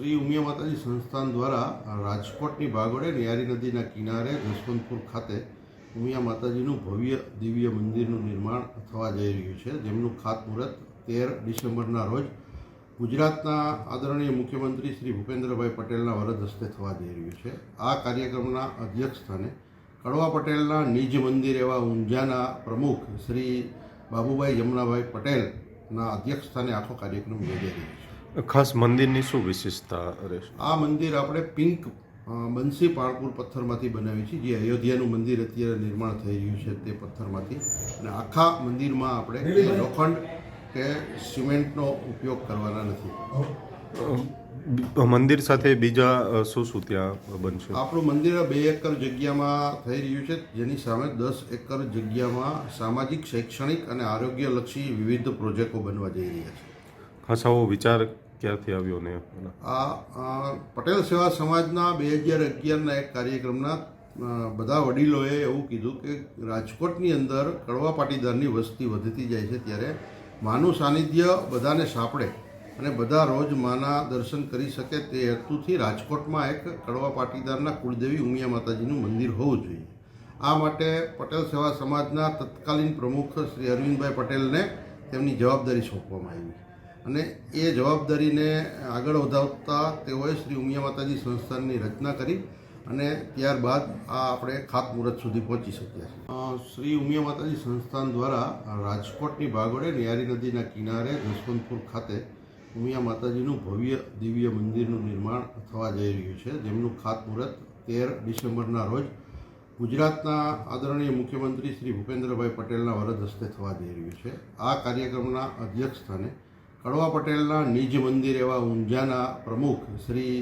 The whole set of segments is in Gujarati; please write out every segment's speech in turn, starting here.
શ્રી ઉમિયા માતાજી સંસ્થાન દ્વારા રાજકોટની બાગોડે ન્યારી નદીના કિનારે જસવંતપુર ખાતે ઉમિયા માતાજીનું ભવ્ય દિવ્ય મંદિરનું નિર્માણ થવા જઈ રહ્યું છે. જેમનું ખાતમુહૂર્ત તેર ડિસેમ્બરના રોજ ગુજરાતના આદરણીય મુખ્યમંત્રી શ્રી ભૂપેન્દ્રભાઈ પટેલના વરદ હસ્તે થવા જઈ રહ્યું છે. આ કાર્યક્રમના અધ્યક્ષ સ્થાને કડવા પટેલના નિજ મંદિર એવા ઊંઝાના પ્રમુખ શ્રી બાબુભાઈ જમનાભાઈ પટેલના અધ્યક્ષ સ્થાને આખો કાર્યક્રમ યોજાઈ રહ્યો છે. ખાસ મંદિરની શું વિશેષતા રહેશે આ મંદિર આપણે પિંક બંસી પાળપુર પથ્થરમાંથી બનાવ્યું છે જે અયોધ્યાનું મંદિર અત્યારે નિર્માણ થઈ રહ્યું છે તે પથ્થરમાંથી. અને આખા મંદિરમાં આપણે લોખંડ કે સિમેન્ટનો ઉપયોગ કરવાના નથી. મંદિર સાથે બીજા શું શું ત્યાં બનશે? આપણું મંદિર બે એકર જગ્યામાં થઈ રહ્યું છે જેની સામે દસ એકર જગ્યામાં સામાજિક શૈક્ષણિક અને આરોગ્યલક્ષી વિવિધ પ્રોજેક્ટો બનવા જઈ રહ્યા છે. ખાસ આવો વિચાર ક્યાંથી આવ્યો ને આ પટેલ સેવા સમાજના બે હજાર અગિયારના એક કાર્યક્રમના બધા વડીલોએ એવું કીધું કે રાજકોટની અંદર કડવા પાટીદારની વસ્તી વધતી જાય છે ત્યારે માનું સાનિધ્ય બધાને સાંપડે અને બધા રોજ માના દર્શન કરી શકે તે હેતુથી રાજકોટમાં એક કડવા પાટીદારના કુળદેવી ઉમિયા માતાજીનું મંદિર હોવું જોઈએ. આ માટે પટેલ સેવા સમાજના તત્કાલીન પ્રમુખ શ્રી અરવિંદભાઈ પટેલને તેમની જવાબદારી સોંપવામાં આવી. અને એ જવાબદારીને આગળ વધાવતા તેઓએ શ્રી ઉમિયા માતાજી સંસ્થાનની રચના કરી અને ત્યારબાદ આ આપણે ખાતમુહૂર્ત સુધી પહોંચી શક્યા શ્રી ઉમિયા માતાજી સંસ્થાન દ્વારા રાજકોટની ભાગોળે ન્યારી નદીના કિનારે જસવંતપુર ખાતે ઉમિયા માતાજીનું ભવ્ય દિવ્ય મંદિરનું નિર્માણ થવા જઈ રહ્યું છે. જેમનું ખાતમુહૂર્ત તેર ડિસેમ્બરના રોજ ગુજરાતના આદરણીય મુખ્યમંત્રી શ્રી ભૂપેન્દ્રભાઈ પટેલના વરદ હસ્તે થવા જઈ રહ્યું છે. આ કાર્યક્રમના અધ્યક્ષ સ્થાને કડવા પટેલના નિજ મંદિર એવા ઊંઝાના પ્રમુખ શ્રી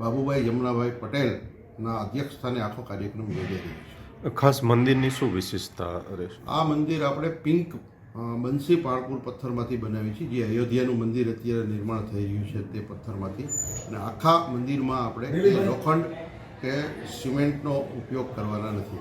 બાબુભાઈ જમનાભાઈ પટેલના અધ્યક્ષ સ્થાને આખો કાર્યક્રમ યોજાઈ રહ્યો છે. ખાસ મંદિરની શું વિશેષતા રહેશે આ મંદિર આપણે પિંક બંસી પાળપુર પથ્થરમાંથી બનાવી છે જે અયોધ્યાનું મંદિર અત્યારે નિર્માણ થઈ રહ્યું છે તે પથ્થરમાંથી. અને આખા મંદિરમાં આપણે લોખંડ કે સિમેન્ટનો ઉપયોગ કરવાના નથી.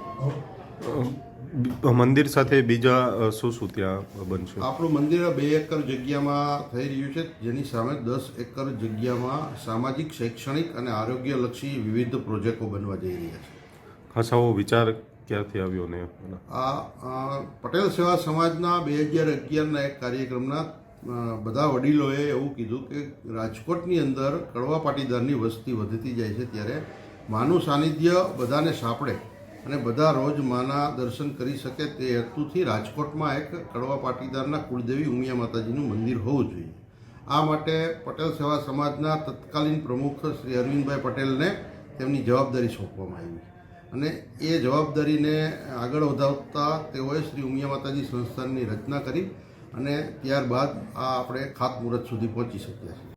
મંદિર સાથે બીજા શું શું ત્યાં બનશે? આપણું મંદિર બે એકર જગ્યામાં થઈ રહ્યું છે જેની સામે દસ એકર જગ્યામાં સામાજિક શૈક્ષણિક અને આરોગ્યલક્ષી વિવિધ પ્રોજેક્ટો બનવા જઈ રહ્યા છે. ખાસ આવો વિચાર ક્યાંથી આવ્યો ને? આ પટેલ સેવા સમાજના બે હજાર અગિયારના એક કાર્યક્રમના બધા વડીલોએ એવું કીધું કે રાજકોટની અંદર કડવા પાટીદારની વસ્તી વધતી જાય છે ત્યારે માનું સાનિધ્ય બધાને સાંપડે. અને બધા રોજ માના દર્શન કરી શકે તે હેતુથી રાજકોટમાં એક કડવા પાટીદારના કુળદેવી ઉમિયા માતાજીનું મંદિર હોવું જોઈએ. આ માટે પટેલ સેવા સમાજના તત્કાલીન પ્રમુખ શ્રી અરવિંદભાઈ પટેલને તેમની જવાબદારી સોંપવામાં આવી. અને એ જવાબદારીને આગળ વધાવતા તેઓએ શ્રી ઉમિયા માતાજી સંસ્થાનની રચના કરી અને ત્યારબાદ આ આપણે ખાતમુહૂર્ત સુધી પહોંચી શક્યા છે